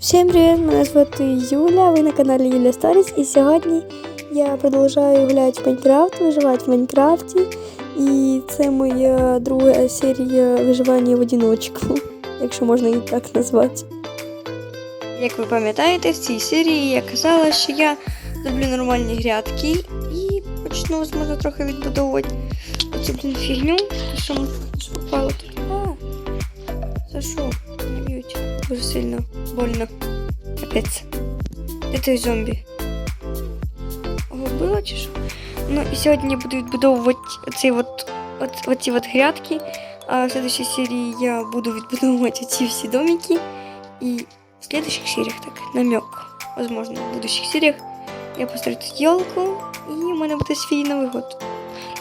Всім привіт! Мене звати Юля, ви на каналі Юля Старіс, і сьогодні я продовжую гуляти в Майнкрафт, виживати в Майнкрафті. І це моя друга серія виживання в одиночку, якщо можна її так назвати. Як ви пам'ятаєте, в цій серії я казала, що я зроблю нормальні грядки і почну, можна трохи відбудовувати оцю блін фігню, що попало тут. А, за що? Не б'ють. Дуже сильно больно. Капець. Де той зомбі? Вбила чи що? Ну і сьогодні я буду відбудовувати оці от, от, оці от грядки. А в следующей серії я буду відбудовувати ці всі домики. І в следующих серіях так, намек. Возможно, в будущих серіях я построю тут елку, і у мене буде свій Новий год.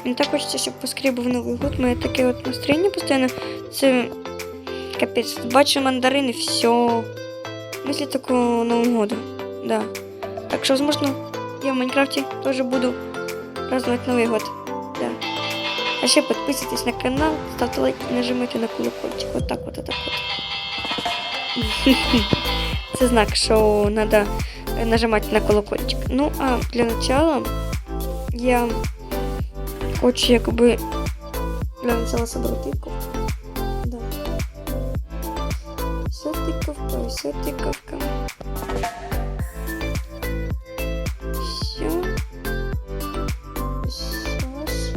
Мені так хочеться, щоб поскорее Новий год. У таке от настроєння постійно. Це капець. Бачу мандарини, все. Мысли такого Нового года. Да. Так что, возможно, я в Майнкрафте тоже буду праздновать Новый год. Да. А ще подписывайтесь на канал, ставьте лайк и нажимайте на колокольчик. Вот так вот, вот так вот. Це знак, що треба нажимати на колокольчик. Ну, а для начала я хочу якби для начала собрать Все. Саши.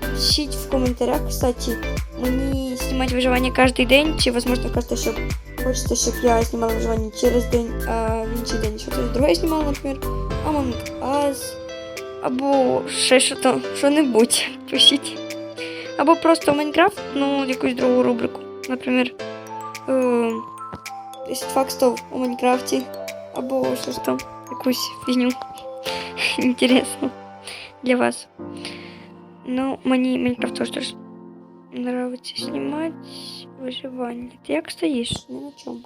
Пишіть в коментарях, кстати, мені знімати виживання кожен день, чи, возможно, кажете, щоб хочете, щоб я знімала виживання через день, а в інший день щось друге знімала, наприклад, Among Us, або ще що там, що-небудь. Пишіть. Або просто Майнкрафт, ну, якусь другу рубрику. Наприклад, е, 10 фактів у Майнкрафті, або що ж там, якусь фігню інтересну для вас. Ну, мені Майнкрафт теж дуже нравиться знімати виживання. Ти як стоїш? Ні на чому.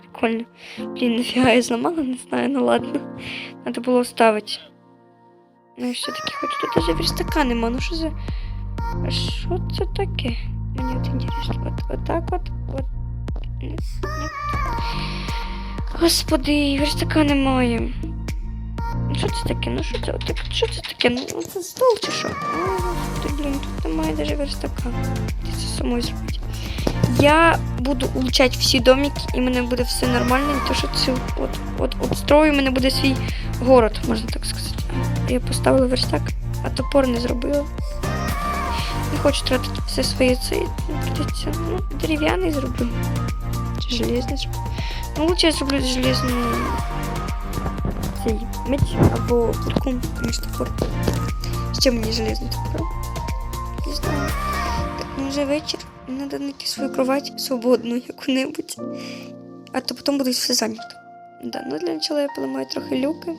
Прикольно. Блін, нафіга я зламала, не знаю, ну ладно. Надо було вставити. Ну і все-таки хоч тут даже верстака нема, ну що за... А що це таке? Мені от інтересно. От, от так от, от. Ні, ні. Господи, верстака немає. Ну що це таке? Ну що це? От, що це таке? Ну це стол чи що? Ну, блін, тут немає навіть верстака. Ти це самою зробити. Я буду улучшати всі домики, і мене буде все нормально, то що це от, от, от строю, в мене буде свій город, можна так сказати. Я поставила верстак, а топор не зробила. Хочу тратити все своє це. ну, дерев'яний зроблю. Чи железний зроблю. Ну, лучше я зроблю железний цей меч або кірку, ніж топор. Ще мені железний топор. Не знаю. Так, ну вже вечір. Треба знайти свою кровать свободну яку-небудь. А то потім буде все зайнято. Да, ну для начала я поламаю трохи люки.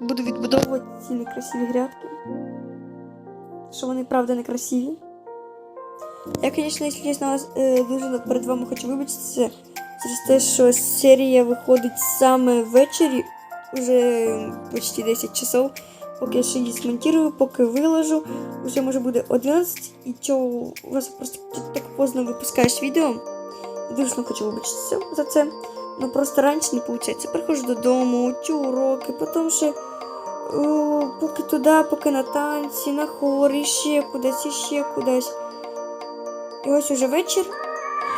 Буду відбудовувати ці некрасиві грядки. Що вони правда некрасиві. Я, звісно, якщо е, дуже перед вами хочу вибачитися через те, що серія виходить саме ввечері, уже почти 10 часов. Поки я ще її смонтирую, поки виложу, вже може буде 11, і чого у вас просто так поздно випускаєш відео. Дуже хочу вибачитися за це. Ну просто раніше не виходить. Приходжу додому, учу уроки, потім ще о, поки туди, поки на танці, на хор, і ще кудись, і ще кудись. І ось уже вечір,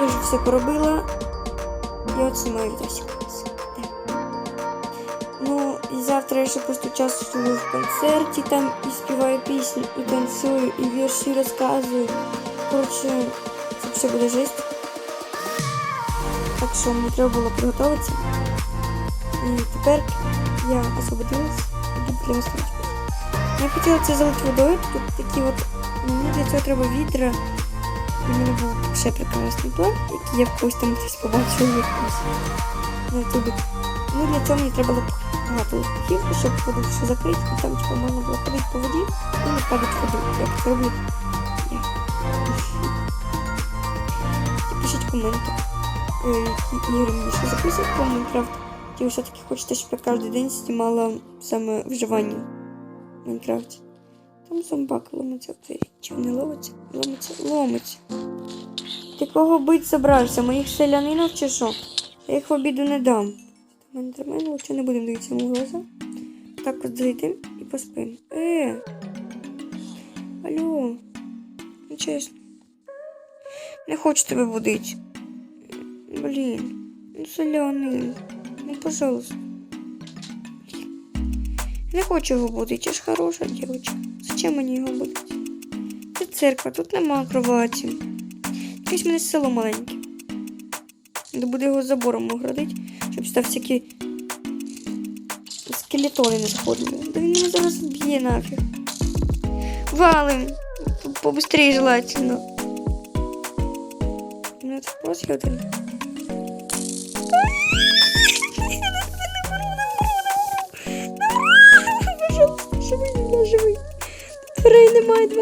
я вже все поробила. І от знімаю відосик. Ну, і завтра я ще просто участвую в концерті там і співаю пісні, і танцюю, і вірші розказую. Коротше, це все буде жесть. Так що мені треба було приготуватися. І тепер я освободилась для робити. Я хотіла це залити водою, тут такі от. ну, Мені для цього треба відра. І в мене був ще прекрасний план, який я колись там десь побачила якось на. Ну, для цього мені треба було багато листів, щоб воду все закрити, і там типу, можна було ходити по воді і не падати в воду, як це роблю пишіть коменти, е, які ігри мені ще записувати про Майнкрафт. Ви все-таки хочете, щоб я кожен день знімала саме виживання в Майнкрафті. Там зомбак ломиться в. Чи вони ломиться? Ломиться, ломиться. Ти кого бить собрався? Моїх селянинів чи що? Я їх в обіду не дам. Мене лучше не будемо дивитися йому глаза. Так от зайдемо і поспимо. Е. Алло. Ну чесно. Не хочу тебе будити. Блін. Ну, селянин. Ну, пожалуйста. Не хочу його будити, я ж хороша дівчинка. Зачем мені його будити? Це церква, тут нема кроваті. Якесь мене село маленьке. Де буде його забором оградити, щоб сюди всякі скелетони не заходили. Да він мене зараз б'є нафіг. Валим! Побыстрее желательно. У мене тут вопрос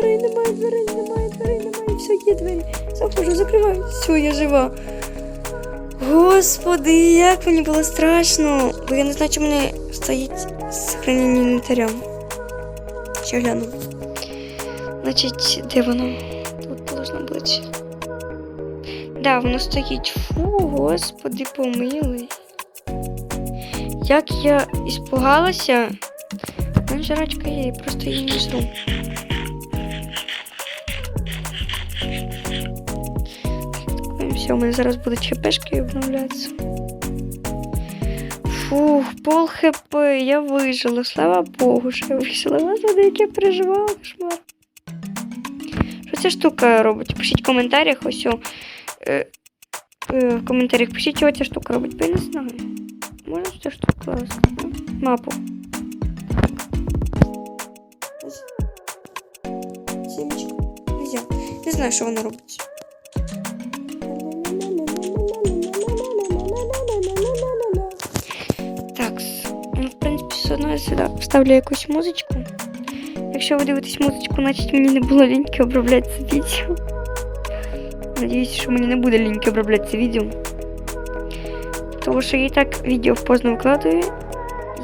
дверей немає, дверей немає, дверей немає. Все, є двері. Заходжу, закриваю. Все, я жива. Господи, як мені було страшно. Бо я не знаю, чи мене стоїть сохранення інвентаря. Ще гляну. Значить, де воно? Тут должно бути. Да, воно стоїть. Фу, господи, помилуй. Як я іспугалася. У мене жрачка є, я просто її не жру. Все, у мене зараз будуть хпшки обновлятися. Фух, пол хп, я вижила, слава Богу, що я вижила. Як я переживала, кошмар. Що ця штука робить? Пишіть в коментарях ось. о, Е, е, в коментарях пишіть, що ця штука робить, бо я не знаю. Можна цю штуку класти? Мапу. Сімечка. Не знаю, що вона робить. все одно я сюди вставлю якусь музичку. Якщо ви дивитесь музичку, значить мені не було ліньки обробляти це відео. Надіюсь, що мені не буде ліньки обробляти це відео. Тому що я і так відео поздно викладаю.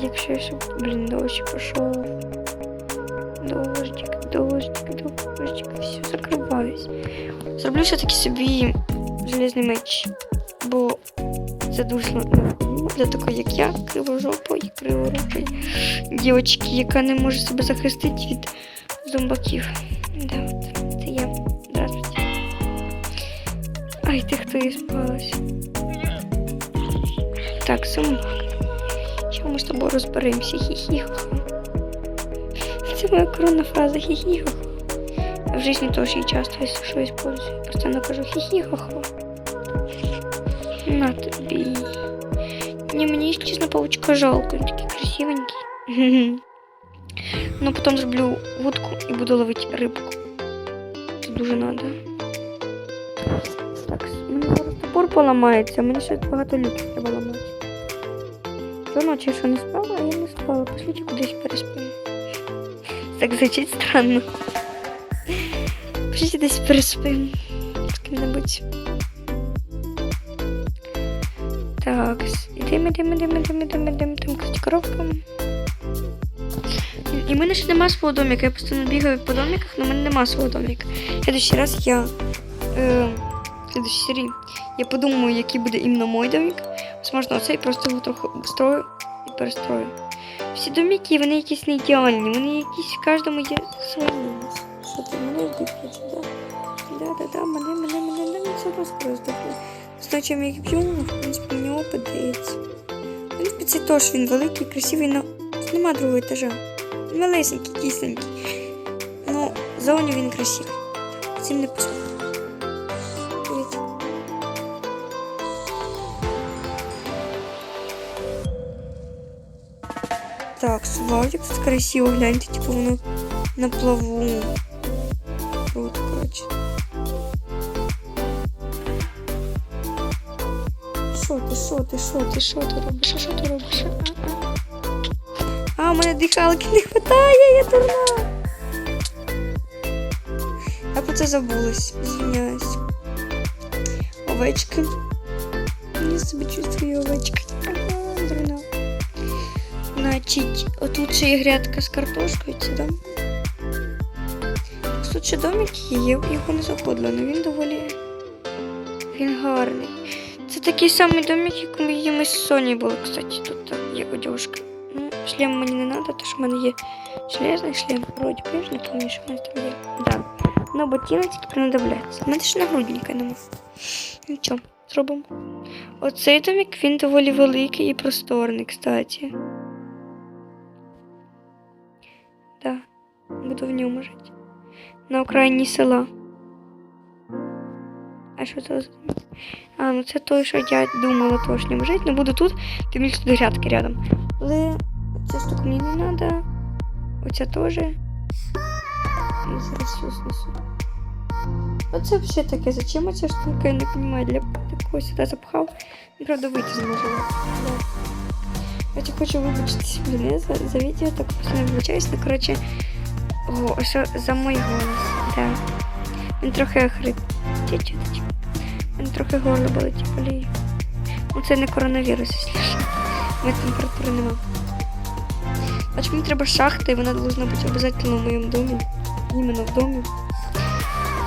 Якщо я ще, блін, дощ пішов. Дождик, дождик, дождик, все, закриваюсь. Зроблю все-таки собі железний меч, бо це дуже необхідно для такої, як я, кривожопої, криворукої дівчинки, яка не може себе захистити від зомбаків. Да, от, це я. Здравствуйте. Ай, ти хто і спалась. Так, зомбак. Що ми з тобою розберемося? Хі-хі-хо. Це моя коронна фраза хі-хі-хо. В жизни тоже и часто, если что, использую. Постоянно кажу хі-хі-хо-хо. На тобі. Не, мені, чесно, паучка жалко, він такий красивенький. Ну, потім зроблю вудку і буду ловити рибку. Це дуже надо. Так, мені зараз топор поламається, мені ще багато люків треба ламати. Що ночі, що не спала, а я не спала. Пошліть кудись переспимо. Так звучить странно. Пошліть десь переспимо. З ким-небудь. Так, ідемо, ідемо, ідемо, ідемо, ідемо, ідемо, там кстати, коробка. І в мене ще нема свого домика. Я постійно бігаю по домиках, але в мене нема свого домика. В следующий раз я. Е, в следующей серії я подумаю, який буде іменно мой домик. Возможно, оцей просто його трохи обстрою і перестрою. Всі домики, вони якісь не ідеальні, вони якісь в кожному є свої. Що ти мене вдихнуть, да? Да, да, да, мене, мене, мене, мене все здохне. Значить, я їх б'ю, ну, в принципі, мені опит дається. В принципі, цей теж він великий, красивий, але тут нема другого етажа. Він малесенький, кисленький. Ну, зовні він красивий. Цим не поспорю. Так, свалик тут красиво, гляньте, типу воно на плаву. Круто, короче. Що ти, що ти, що ти, що ти робиш? Що, ти робиш? А, у мене дихалки не хватає, я дурна. Я про це забулась, звиняюсь. Овечки. Я себе чувствую овечки. Дурна. Значить, отут ще є грядка з картошкою, це да? тут ще домик є, його не заходила, але він доволі. Він гарний. Такий самий домик, як її ми з Соні були, кстати, тут є одяжка. Ну, шлем мені не треба, тому що в мене є железний шлем. Вроді ж не пам'ятаю, що в мене там є. Да. Ну, ботиночки принадобляться. У мене ж нагрудника нема. Нічого, зробимо. Оцей домик, він доволі великий і просторний, кстати. Да, буду в ньому жити. На окраїні села. А що це? А, ну це той, що я думала точно жити. Ну буду тут, тим більше тут грядки рядом. Але ця штука мені не треба. Оця теж. І зараз снесу. Оце все таке, зачем оця штука, я не розумію, для такого сюди запхав. Ну, правда, вийти не можу. Да. Я тебе хочу вибачитися, я за, за відео так постійно вибачаюсь, ну, коротше, о, ось за мій голос, да. Він трохи хрип. Тічечки. Трохи горло болить, я болію. Ну, це не коронавірус, якщо що. У мене температури нема. Бач, мені треба шахта, і вона должна бути обов'язково в моєму домі. Іменно в домі.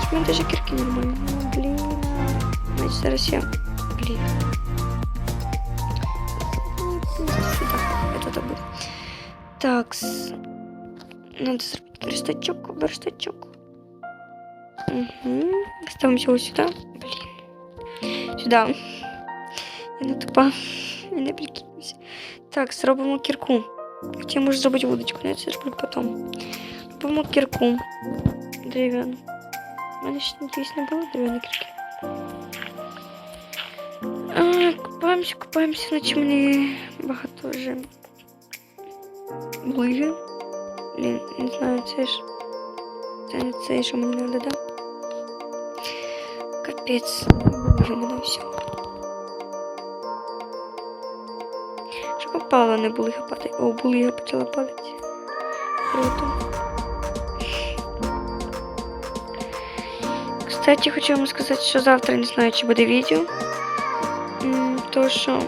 В мене даже кірки нормальні. Ну, блін. Значить, зараз я... Блін. Это так буде. Так. Надо зробити верстачок, верстачок. Угу. Ставимо його сюди. Блін. Сюди. Я не тупа. Я не прикинуся. Так, зробимо кірку. Хоча я можу зробити вудочку, але я це зроблю потім. Робимо кірку. Дерев'яну. У мене ще надіюсь не було дерев'яної кірки. А, купаємося, купаємося, наче мені багато вже ближче. Блін, не знаю, це ж. Це не це, що мені треба, да? Капець. Вже мене все. Щоб попало, не булига падає. О, булига почала падати. Круто. Кстати, хочу вам сказати, що завтра не знаю, чи буде відео. То, що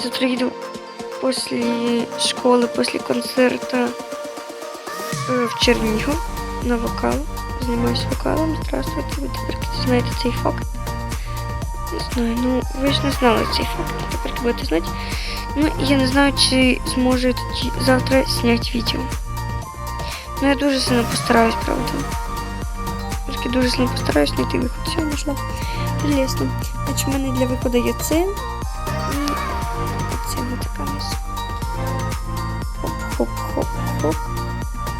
завтра їду після школи, після концерту е, в Чернігів на вокал. Займаюся вокалом. Здравствуйте, ви тепер знаєте цей факт. Не знаю, ну ви ж не знали цей факт, тепер будете знати. Ну, і я не знаю, чи зможу тоді завтра зняти відео. Ну, я дуже сильно постараюсь, правда. Тільки дуже сильно постараюсь знайти виход. Все, знайшла. Прелесно. Значить, в мене для виходу є це. І це ось така ось. Хоп-хоп-хоп-хоп.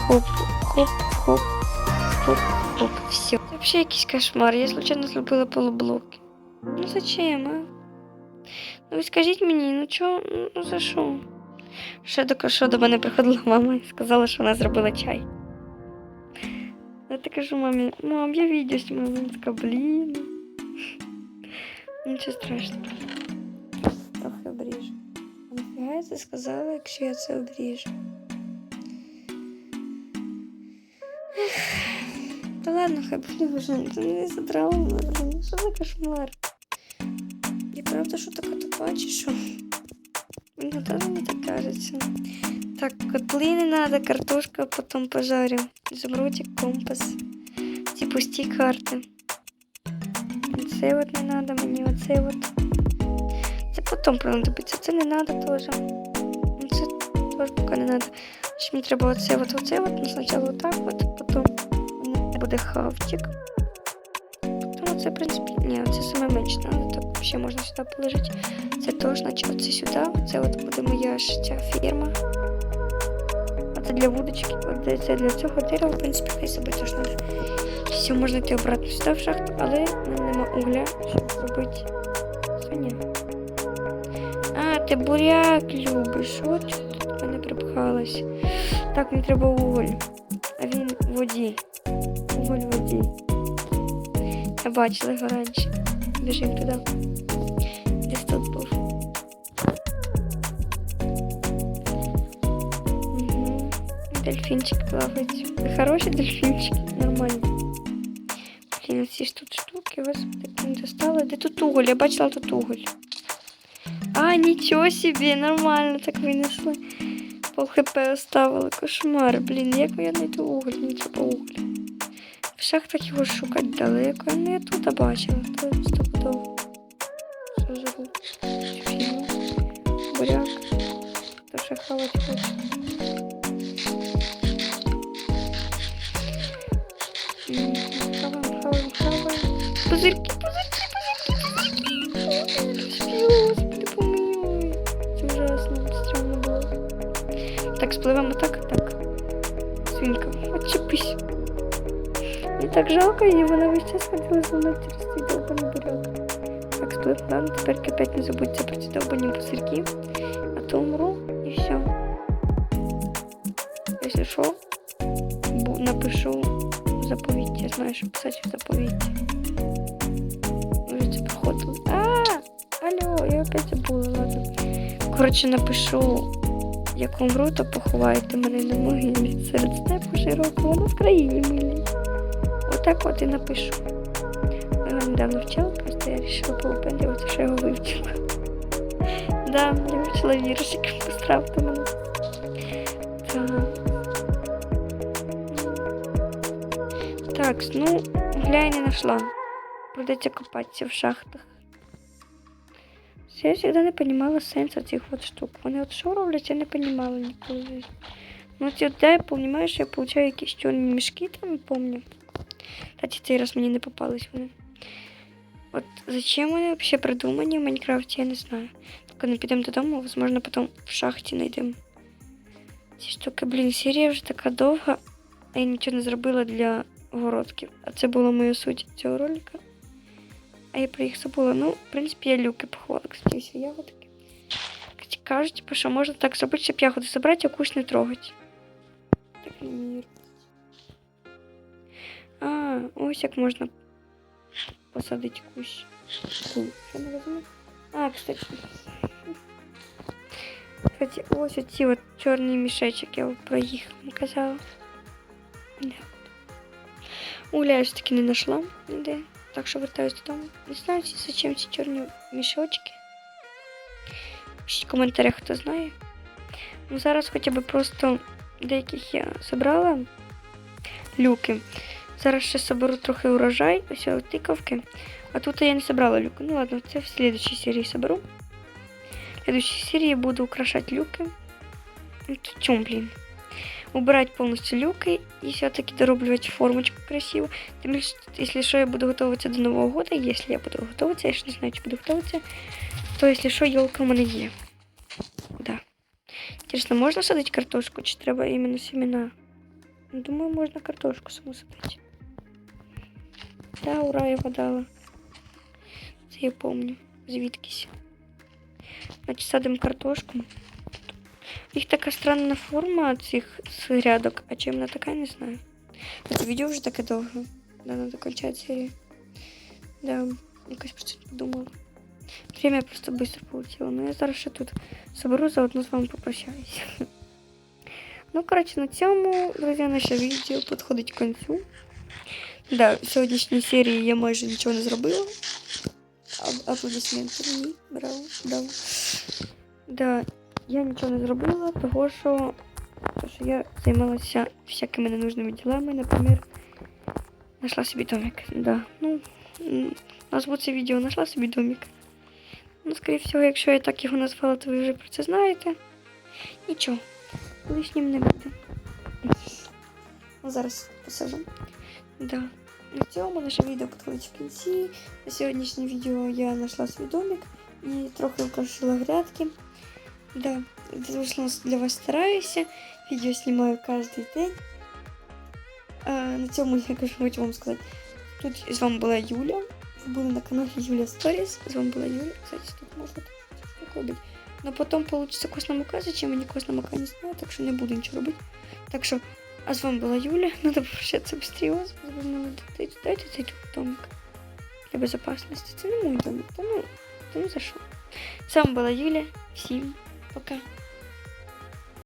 Хоп-хоп-хоп. Хоп-хоп. Все. Це взагалі якийсь кошмар. Я случайно зробила полублоки. Ну зачем, а? Ну ви скажіть мені, ну чо, ну за що? Ще до що до мене приходила мама і сказала, що вона зробила чай. Я так кажу мамі, мам, я відео знімаю. Вона така, блін. Нічого страшного. Трохи обріжу. Нафіга я це сказала, якщо я це обріжу? Та ладно, хай буде вже. Не задрала. Що за кошмар? Правда що така тупа, чи що? Ну, да, мені так кажеться. Так, котли не надо, картошка потом пожарим. Изумрудик, компас. Ці пусті карти. Це от не надо мені, оце от. Це потім понадобиться, це не надо теж. Ну, Це теж поки не надо. Ще мені треба оце от, оце от, ну, спочатку отак от, потім буде хавчик. Потім оце, в принципі, ні, це саме менше надо, так ще можна сюди положити. Це теж, значить, оце сюди, це от буде моя ж ця фірма. А це для вудочки, це для цього дерева, в принципі, хай себе теж надо. Все, можна йти обратно сюди в шахту, але нема угля, щоб зробити Соня. А, ти буряк любиш, от чого мене припхалась. Так, мені треба уголь. А він в воді. Уголь в воді. Я бачила його раніше. Біжим туди. Дельфінчик плавають. Хороші дельфінчики, нормально. Блін, ці ж тут штуки, вас так не достало. Де тут уголь? Я бачила тут уголь. А, нічого собі, нормально так винесли. Пол хп оставили. Кошмар, блін, як я знайду уголь? Мені треба уголь. В шахтах його шукати далеко, ну я тут бачила, то стопудово. Буряк. То ще хавати хоче. Пузирки, пузирки, пузирки. Господи, помилуй. Це ужасно, странно було. Так, спливемо так, так. Свинка, отчепись. Мені так жалко її, вона весь час ходила за мною через цей довбаний. Так, сплив, ладно, тепер опять не забудьте про ці довбані пузирки. А то умру і все. Якщо що, напишу заповідь. Я знаю, що писати в заповіті. Коротше, напишу, як умру, то поховайте мене на могилі серед степу широкого на Вкраїні милій. Отак от і напишу. Його недавно вчила, просто я вирішила поупендювати, що його вивчила. Да, я вивчила віршик, поздравте мене. Так. Ну, глянь, не нашла. Придеться копатися в шахтах. Я завжди не розуміла сенсу цих от штук. Вони от що роблять, я не розуміла ніколи. Ну, от де я розумію, що я получаю якісь чорні мішки, там пам'ятаю. Кстати, цей раз мені не попались вони. От зачем вони взагалі придумані в Майнкрафті, я не знаю. Коли не підемо додому, возможно, потім в шахті знайдемо. Ці штуки, блін, серія вже така довга, я нічого не зробила для городків. А це була моя суть цього ролика. А я про їх забула. Ну, в принципі, я люки поховала, кстати, всі ягодки. Кстати, кажуть, типу, що можна так зробити, щоб ягоди забрати, а куш не трогати. Так не вмію. А, ось як можна посадити кущ. Фу, Що не розумію? А, кстати. Кстати, ось оці от чорні мішечок, я про їх вам казала. Да. Уля я все-таки не знайшла ніде. Так що вертаюсь додому. Не знаю, зачем ці чорні мішочки. Пишіть в коментарях, хто знає. Ну, зараз хоча б просто деяких я забрала люки. Зараз ще соберу трохи урожай, ось тикавки. А тут я не собрала люки. Ну ладно, це в следующей серии соберу. В следующей серии буду украшать люки. Ну, чому, блин? Убирать полностью люки и все-таки дорублювать формочку красиво. Тем что если что, я буду готовиться до Нового года. Если я буду готовиться, я ж не знаю, чи буду готовиться, то если что, елка у мене є. Да. Интересно, можна садити картошку, чи треба іменно семена? Ну, Думаю, можна картошку саму садити. Да, ура, я вгадала. Це я помню. Звідкись. Значить, садимо картошку. Їх така странна форма цих з грядок, а чим вона така, не знаю. Це відео вже таке довге. Да, надо кончати серію. Да, якось про це подумала. Время просто быстро полетело. Но я зараз ще тут соберу, заодно з вами попрощаюсь. Ну, коротше, на цьому, друзі, наше відео підходить к концу. Да, в сьогоднішній серії я майже нічого не зробила. А- Аплодисменти мені. Браво, браво. Да, я нічого не зробила, того що, того, що я займалася всякими ненужними ділами, наприклад, знайшла собі домик. Да. Ну, назву це відео знайшла собі домик. Ну, скоріше всього, якщо я так його назвала, то ви вже про це знаєте. Нічого, лишнім не буде. Ну, зараз посажу. Да. На цьому наше відео підходить в кінці. На сьогоднішнє відео я знайшла свій домик і трохи украшила грядки. Да, звісно, для вас стараюся. Відео знімаю кожен день. А, на цьому я кажу, хочу вам сказати. Тут з вами була Юля. Ви були на каналі Юля Сторіс. З вами була Юля. Кстати, тут можна так робити. Но потом получится костна мука, зачем мені костна мука не знаю, так що не буду нічого робити. Так що, а з вами була Юля. Надо попрощатися быстрее. Вас дайте, дайте цей домик. Для безопасности. Це не мой домик. Та ну, та ну за що. З вами була Юля. Всім пока.